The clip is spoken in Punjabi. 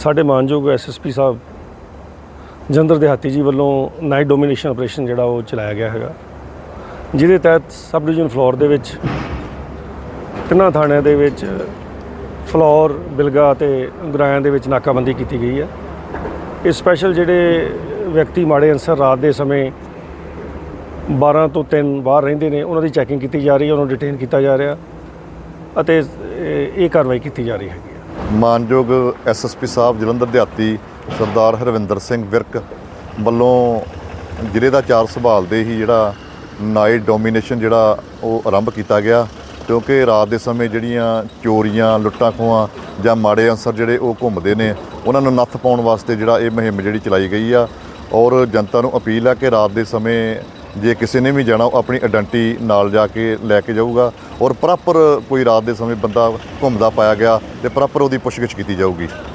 ਸਾਡੇ ਮਾਨਯੋਗ ਐਸਐਸਪੀ ਸਾਹਿਬ ਜੰਦਰ ਦਿਹਾਤੀ ਜੀ ਵੱਲੋਂ ਨਾਈਟ ਡੋਮੀਨੇਸ਼ਨ ਆਪਰੇਸ਼ਨ ਜਿਹੜਾ ਉਹ ਚਲਾਇਆ ਗਿਆ ਹੈਗਾ। ਜਿਹਦੇ ਤਹਿਤ ਸਬ ਡਿਵੀਜ਼ਨ ਫਲੋਰ ਦੇ ਵਿੱਚ, ਤਿੰਨਾਂ ਥਾਣਿਆਂ ਦੇ ਵਿੱਚ ਫਲੋਰ, ਬਿਲਗਾ ਤੇ ਗੁਰਾਇਆਂ ਦੇ ਵਿੱਚ ਨਾਕਾਬੰਦੀ ਕੀਤੀ ਗਈ ਹੈ। ਇਹ ਸਪੈਸ਼ਲ ਜਿਹੜੇ ਵਿਅਕਤੀ ਮਾੜੇ ਅਨਸਰ ਰਾਤ ਦੇ ਸਮੇਂ 12 ਤੋਂ 3 ਬਾਹਰ ਰਹਿੰਦੇ ਨੇ, ਉਹਨਾਂ ਦੀ ਚੈਕਿੰਗ ਕੀਤੀ ਜਾ ਰਹੀ ਹੈ, ਉਹਨਾਂ ਨੂੰ ਡਿਟੇਨ ਕੀਤਾ ਜਾ ਰਿਹਾ ਅਤੇ ਇਹ ਕਾਰਵਾਈ ਕੀਤੀ ਜਾ ਰਹੀ ਹੈਗੀ। ਹੈ ਮਾਨਯੋਗ ਐਸਐਸਪੀ ਸਾਹਿਬ ਜਲੰਧਰ ਦਿਹਾਤੀ ਸਰਦਾਰ ਹਰਵਿੰਦਰ ਸਿੰਘ ਵਿਰਕ ਵੱਲੋਂ ਜ਼ਿਲ੍ਹੇ ਦਾ ਚਾਰ ਸੰਭਾਲਦੇ ਹੀ ਜਿਹੜਾ ਨਾਈਟ ਡੋਮੀਨੇਸ਼ਨ ਜਿਹੜਾ ਉਹ ਆਰੰਭ ਕੀਤਾ ਗਿਆ, ਕਿਉਂਕਿ ਰਾਤ ਦੇ ਸਮੇਂ ਜਿਹੜੀਆਂ ਚੋਰੀਆਂ, ਲੁੱਟਾਂ ਖੋਹਾਂ ਜਾਂ ਮਾੜੇ ਅਨਸਰ ਜਿਹੜੇ ਉਹ ਘੁੰਮਦੇ ਨੇ, ਉਹਨਾਂ ਨੂੰ ਨੱਥ ਪਾਉਣ ਵਾਸਤੇ ਜਿਹੜਾ ਇਹ ਮੁਹਿੰਮ ਜਿਹੜੀ ਚਲਾਈ ਗਈ ਆ। ਔਰ ਜਨਤਾ ਨੂੰ ਅਪੀਲ ਆ ਕਿ ਰਾਤ ਦੇ ਸਮੇਂ ਜੇ ਕਿਸੇ ਨੇ ਵੀ ਜਾਣਾ, ਉਹ ਆਪਣੀ ਆਇਡੈਂਟੀ ਨਾਲ ਜਾ ਕੇ ਲੈ ਕੇ ਜਾਊਗਾ ਔਰ ਪ੍ਰੋਪਰ ਕੋਈ ਰਾਤ ਦੇ ਸਮੇਂ ਬੰਦਾ ਘੁੰਮਦਾ, ਪਾਇਆ ਗਿਆ ਤੇ ਪ੍ਰੋਪਰ ਉਹਦੀ ਪੁੱਛਗਿੱਛ ਕੀਤੀ ਜਾਊਗੀ।